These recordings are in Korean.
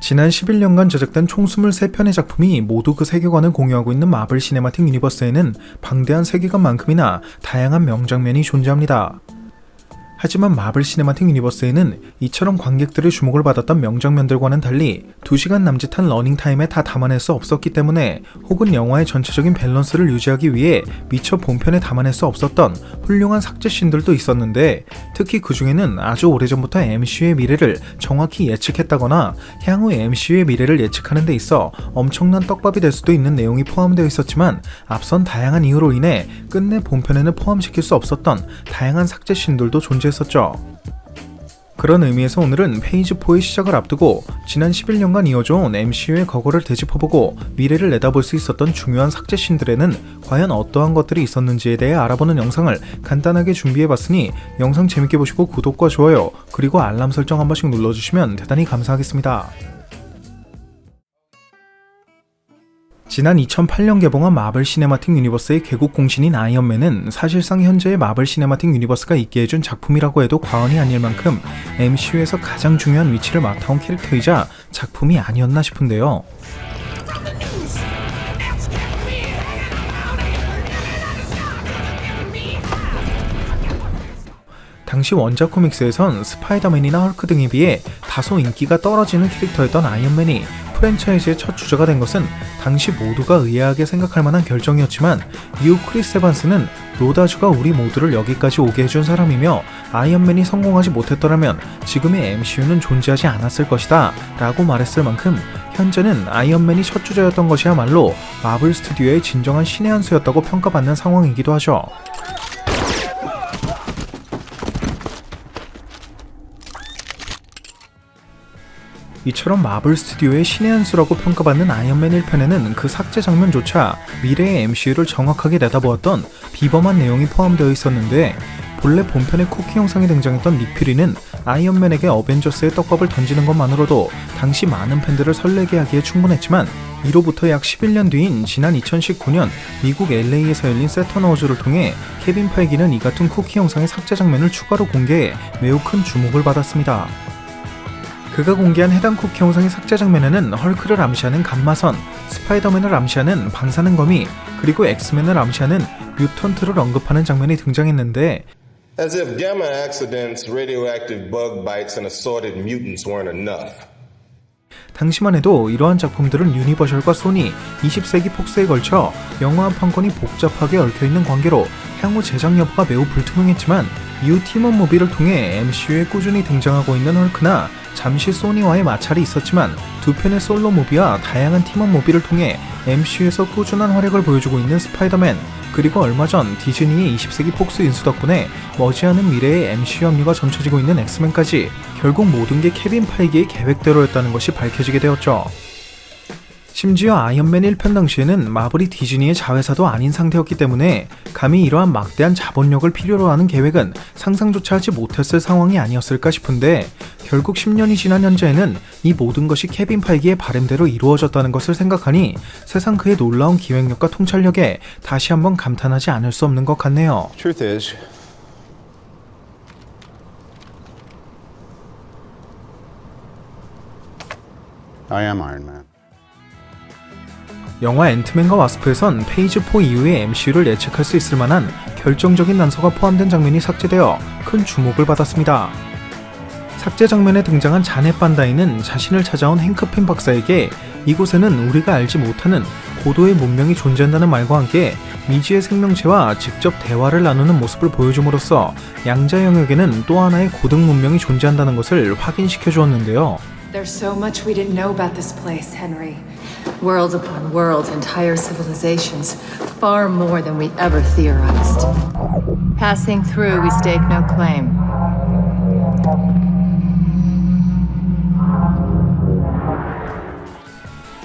지난 11년간 제작된 총 23편의 작품이 모두 그 세계관을 공유하고 있는 마블 시네마틱 유니버스에는 방대한 세계관만큼이나 다양한 명장면이 존재합니다. 하지만 마블 시네마틱 유니버스에는 이처럼 관객들의 주목을 받았던 명장면들과는 달리 2시간 남짓한 러닝타임에 다 담아낼 수 없었기 때문에 혹은 영화의 전체적인 밸런스를 유지하기 위해 미처 본편에 담아낼 수 없었던 훌륭한 삭제씬들도 있었는데 특히 그 중에는 아주 오래전부터 MCU의 미래를 정확히 예측했다거나 향후 MCU의 미래를 예측하는 데 있어 엄청난 떡밥이 될 수도 있는 내용이 포함되어 있었지만 앞선 다양한 이유로 인해 끝내 본편에는 포함시킬 수 없었던 다양한 삭제씬들도 존재 했었죠. 그런 의미에서 오늘은 페이지 4의 시작을 앞두고 지난 11년간 이어져온 MCU의 거거를 되짚어보고 미래를 내다볼 수 있었던 중요한 삭제씬들에는 과연 어떠한 것들이 있었는지에 대해 알아보는 영상을 간단하게 준비해봤으니 영상 재밌게 보시고 구독과 좋아요 그리고 알람 설정 한 번씩 눌러주시면 대단히 감사하겠습니다. 지난 2008년 개봉한 마블 시네마틱 유니버스의 개국 공신인 아이언맨은 사실상 현재의 마블 시네마틱 유니버스가 있게 해준 작품이라고 해도 과언이 아닐 만큼 MCU에서 가장 중요한 위치를 맡아온 캐릭터이자 작품이 아니었나 싶은데요. 당시 원작 코믹스에선 스파이더맨이나 헐크 등에 비해 다소 인기가 떨어지는 캐릭터였던 아이언맨이 프랜차이즈의 첫 주자가 된 것은 당시 모두가 의아하게 생각할 만한 결정이었지만 이후 크리스 에반스는 로다주가 우리 모두를 여기까지 오게 해준 사람이며 아이언맨이 성공하지 못했더라면 지금의 MCU는 존재하지 않았을 것이다 라고 말했을 만큼 현재는 아이언맨이 첫 주자였던 것이야말로 마블 스튜디오의 진정한 신의 한 수였다고 평가받는 상황이기도 하죠. 이처럼 마블 스튜디오의 신의 한 수라고 평가받는 아이언맨 1편에는 그 삭제 장면조차 미래의 MCU를 정확하게 내다보았던 비범한 내용이 포함되어 있었는데 본래 본편의 쿠키 영상에 등장했던 닉 퓨리는 아이언맨에게 어벤져스의 떡밥을 던지는 것만으로도 당시 많은 팬들을 설레게 하기에 충분했지만 이로부터 약 11년 뒤인 지난 2019년 미국 LA에서 열린 세턴 어워즈를 통해 케빈 파이기는 이 같은 쿠키 영상의 삭제 장면을 추가로 공개해 매우 큰 주목을 받았습니다. 그가 공개한 해당 쿠키 영상의 삭제 장면에는 헐크를 암시하는 감마선, 스파이더맨을 암시하는 방사능 거미, 그리고 엑스맨을 암시하는 뮤턴트를 언급하는 장면이 등장했는데 As if gamma accidents, radioactive bug bites, and assorted mutants weren't enough. 당시만 해도 이러한 작품들은 유니버셜과 소니, 20세기 폭스에 걸쳐 영화 한 판권이 복잡하게 얽혀있는 관계로 향후 제작 여부가 매우 불투명했지만 이후 팀원 무비를 통해 MCU에 꾸준히 등장하고 있는 헐크나 잠시 소니와의 마찰이 있었지만 두 편의 솔로 무비와 다양한 팀원 무비를 통해 MCU에서 꾸준한 활약을 보여주고 있는 스파이더맨 그리고 얼마 전 디즈니의 20세기 폭스 인수 덕분에 머지않은 미래의 MCU 합류가 점쳐지고 있는 엑스맨까지 결국 모든 게 케빈 파이기의 계획대로였다는 것이 밝혀지게 되었죠. 심지어 아이언맨 1편 당시에는 마블이 디즈니의 자회사도 아닌 상태였기 때문에 감히 이러한 막대한 자본력을 필요로 하는 계획은 상상조차 하지 못했을 상황이 아니었을까 싶은데 결국 10년이 지난 현재에는 이 모든 것이 케빈 파이기의 바램대로 이루어졌다는 것을 생각하니 세상 그의 놀라운 기획력과 통찰력에 다시 한번 감탄하지 않을 수 없는 것 같네요. Truth is, I am Iron Man. 영화 앤트맨과 와스프에선 페이지 4 이후의 MCU를 예측할 수 있을 만한 결정적인 단서가 포함된 장면이 삭제되어 큰 주목을 받았습니다. 삭제 장면에 등장한 자넷 반다이는 자신을 찾아온 행크펜 박사에게 이곳에는 우리가 알지 못하는 고도의 문명이 존재한다는 말과 함께 미지의 생명체와 직접 대화를 나누는 모습을 보여줌으로써 양자 영역에는 또 하나의 고등 문명이 존재한다는 것을 확인시켜 주었는데요. There's so much we didn't know about this place, Henry. Worlds upon worlds, entire civilizations, far more than we ever theorized. Passing through, we stake no claim.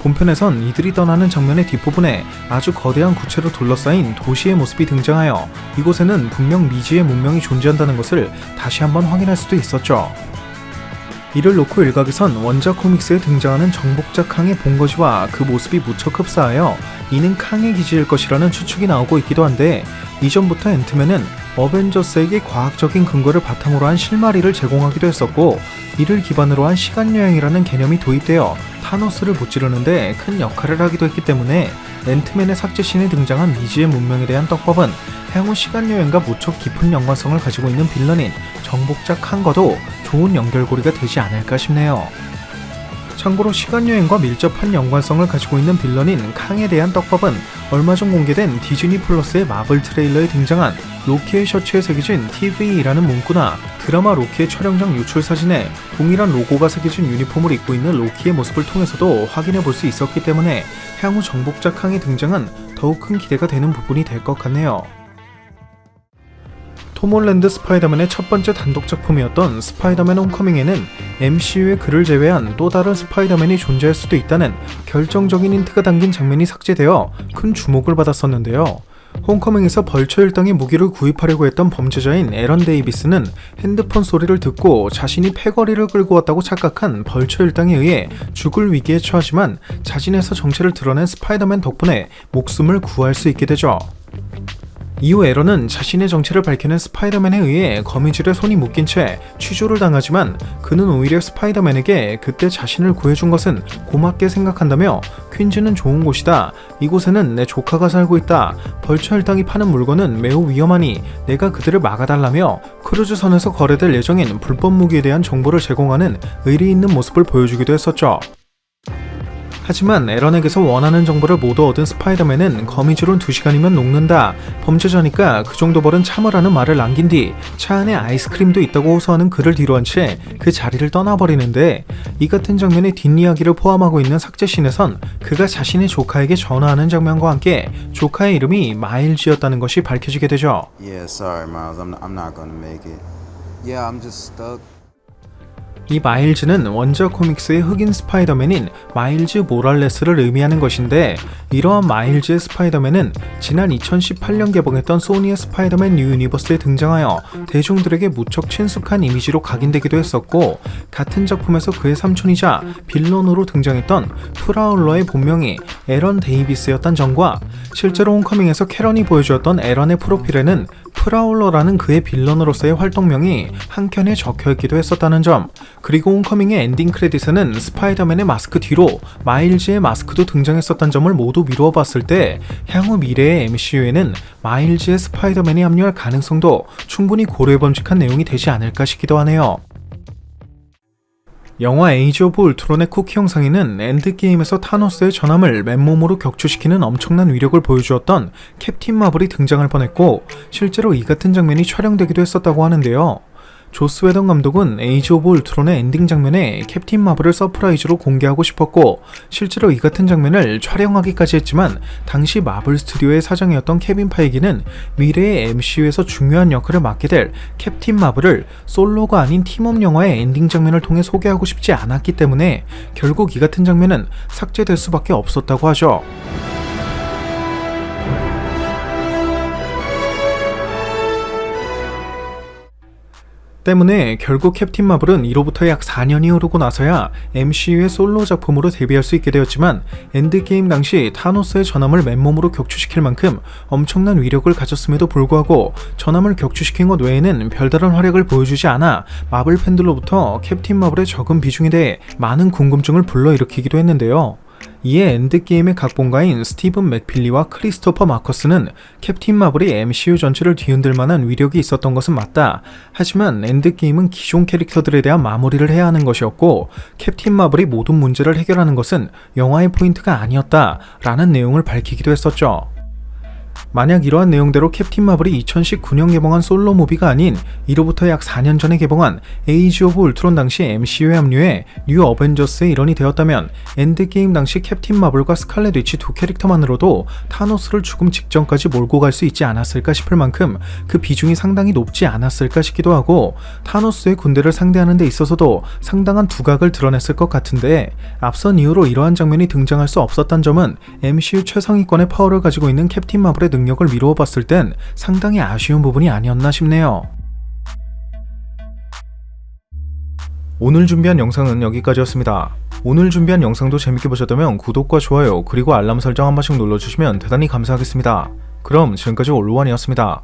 본편에선 이들이 떠나는 장면의 뒷부분에 아주 거대한 구체로 둘러싸인 도시의 모습이 등장하여 이곳에는 분명 미지의 문명이 존재한다는 것을 다시 한번 확인할 수도 있었죠. 이를 놓고 일각에선 원작 코믹스에 등장하는 정복자 캉의 본거지와 그 모습이 무척 흡사하여 이는 캉의 기지일 것이라는 추측이 나오고 있기도 한데 이전부터 앤트맨은 어벤져스에게 과학적인 근거를 바탕으로 한 실마리를 제공하기도 했었고 이를 기반으로 한 시간여행이라는 개념이 도입되어 타노스를 무찌르는데 큰 역할을 하기도 했기 때문에 앤트맨의 삭제신에 등장한 미지의 문명에 대한 떡밥은 향후 시간여행과 무척 깊은 연관성을 가지고 있는 빌런인 정복자 칸과도 좋은 연결고리가 되지 않을까 싶네요. 참고로 시간여행과 밀접한 연관성을 가지고 있는 빌런인 캉에 대한 떡밥은 얼마 전 공개된 디즈니 플러스의 마블 트레일러에 등장한 로키의 셔츠에 새겨진 TV라는 문구나 드라마 로키의 촬영장 유출 사진에 동일한 로고가 새겨진 유니폼을 입고 있는 로키의 모습을 통해서도 확인해 볼 수 있었기 때문에 향후 정복자 캉의 등장은 더욱 큰 기대가 되는 부분이 될 것 같네요. 톰 홀랜드 스파이더맨의 첫 번째 단독 작품이었던 스파이더맨 홈커밍에는 MCU의 그를 제외한 또 다른 스파이더맨이 존재할 수도 있다는 결정적인 힌트가 담긴 장면이 삭제되어 큰 주목을 받았었는데요. 홈커밍에서 벌처 일당의 무기를 구입하려고 했던 범죄자인 에런 데이비스는 핸드폰 소리를 듣고 자신이 패거리를 끌고 왔다고 착각한 벌처 일당에 의해 죽을 위기에 처하지만 자진해서 정체를 드러낸 스파이더맨 덕분에 목숨을 구할 수 있게 되죠. 이후 에런은 자신의 정체를 밝히는 스파이더맨에 의해 거미줄에 손이 묶인 채 취조를 당하지만 그는 오히려 스파이더맨에게 그때 자신을 구해준 것은 고맙게 생각한다며 퀸즈는 좋은 곳이다. 이곳에는 내 조카가 살고 있다. 벌처 혈당이 파는 물건은 매우 위험하니 내가 그들을 막아달라며 크루즈선에서 거래될 예정인 불법 무기에 대한 정보를 제공하는 의리 있는 모습을 보여주기도 했었죠. 하지만 에런에게서 원하는 정보를 모두 얻은 스파이더맨은 거미줄은 2시간이면 녹는다. 범죄자니까 그 정도 벌은 참으라는 말을 남긴 뒤 차 안에 아이스크림도 있다고 호소하는 그를 뒤로 한 채 그 자리를 떠나버리는데 이 같은 장면의 뒷이야기를 포함하고 있는 삭제신에선 그가 자신의 조카에게 전화하는 장면과 함께 조카의 이름이 마일즈였다는 것이 밝혀지게 되죠. Yeah, sorry, Miles. I'm I'm not gonna make it. Yeah, I'm just stuck. 이 마일즈는 원작 코믹스의 흑인 스파이더맨인 마일즈 모랄레스를 의미하는 것인데 이러한 마일즈의 스파이더맨은 지난 2018년 개봉했던 소니의 스파이더맨 뉴 유니버스에 등장하여 대중들에게 무척 친숙한 이미지로 각인되기도 했었고 같은 작품에서 그의 삼촌이자 빌런으로 등장했던 프라울러의 본명이 에런 데이비스였던 점과 실제로 홈커밍에서 캐런이 보여주었던 에런의 프로필에는 프라울러라는 그의 빌런으로서의 활동명이 한켠에 적혀있기도 했었다는 점 그리고 홈커밍의 엔딩 크레딧에는 스파이더맨의 마스크 뒤로 마일즈의 마스크도 등장했었던 점을 모두 미루어 봤을 때 향후 미래의 MCU에는 마일즈의 스파이더맨이 합류할 가능성도 충분히 고려해봄직한 내용이 되지 않을까 싶기도 하네요. 영화 에이지 오브 울트론의 쿠키 영상에는 엔드게임에서 타노스의 전함을 맨몸으로 격추시키는 엄청난 위력을 보여주었던 캡틴 마블이 등장할 뻔했고 실제로 이 같은 장면이 촬영되기도 했었다고 하는데요. 조스 웨던 감독은 에이지 오브 울트론의 엔딩 장면에 캡틴 마블을 서프라이즈로 공개하고 싶었고 실제로 이 같은 장면을 촬영하기까지 했지만 당시 마블 스튜디오의 사장이었던 케빈 파이기는 미래의 MCU에서 중요한 역할을 맡게 될 캡틴 마블을 솔로가 아닌 팀업 영화의 엔딩 장면을 통해 소개하고 싶지 않았기 때문에 결국 이 같은 장면은 삭제될 수밖에 없었다고 하죠. 때문에 결국 캡틴 마블은 이로부터 약 4년이 흐르고 나서야 MCU의 솔로 작품으로 데뷔할 수 있게 되었지만 엔드게임 당시 타노스의 전함을 맨몸으로 격추시킬 만큼 엄청난 위력을 가졌음에도 불구하고 전함을 격추시킨 것 외에는 별다른 활약을 보여주지 않아 마블 팬들로부터 캡틴 마블의 적은 비중에 대해 많은 궁금증을 불러일으키기도 했는데요. 이에 엔드게임의 각본가인 스티븐 맥필리와 크리스토퍼 마커스는 캡틴 마블이 MCU 전체를 뒤흔들 만한 위력이 있었던 것은 맞다. 하지만 엔드게임은 기존 캐릭터들에 대한 마무리를 해야 하는 것이었고 캡틴 마블이 모든 문제를 해결하는 것은 영화의 포인트가 아니었다. 라는 내용을 밝히기도 했었죠. 만약 이러한 내용대로 캡틴 마블이 2019년 개봉한 솔로 무비가 아닌 이로부터 약 4년 전에 개봉한 에이지 오브 울트론 당시 MCU에 합류해 뉴 어벤져스의 일원이 되었다면 엔드게임 당시 캡틴 마블과 스칼렛 위치 두 캐릭터만으로도 타노스를 죽음 직전까지 몰고 갈 수 있지 않았을까 싶을 만큼 그 비중이 상당히 높지 않았을까 싶기도 하고 타노스의 군대를 상대하는 데 있어서도 상당한 두각을 드러냈을 것 같은데 앞선 이후로 이러한 장면이 등장할 수 없었던 점은 MCU 최상위권의 파워를 가지고 있는 캡틴 마블 의 능력을 미루어 봤을 땐 상당히 아쉬운 부분이 아니었나 싶네요. 오늘 준비한 영상은 여기까지였습니다. 오늘 준비한 영상도 재밌게 보셨다면 구독과 좋아요 그리고 알람 설정 한 번씩 눌러주시면 대단히 감사하겠습니다. 그럼 지금까지 올로원이었습니다.